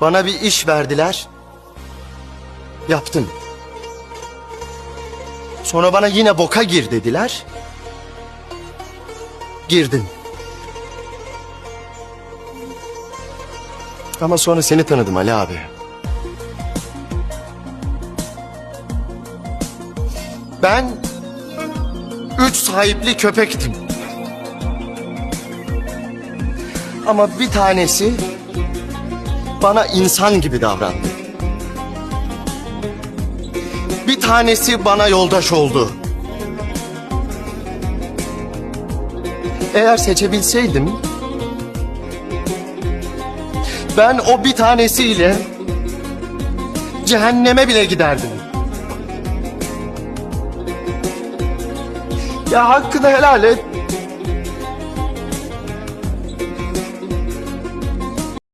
Bana bir iş verdiler. Yaptım. Sonra bana yine boka gir dediler. Girdim. Ama sonra seni tanıdım Ali abi. Ben üç sahipli köpektim. Ama bir tanesi bana insan gibi davrandı. Bir tanesi bana yoldaş oldu. Eğer seçebilseydim ben o bir tanesiyle cehenneme bile giderdim. Ya hakkını helal et.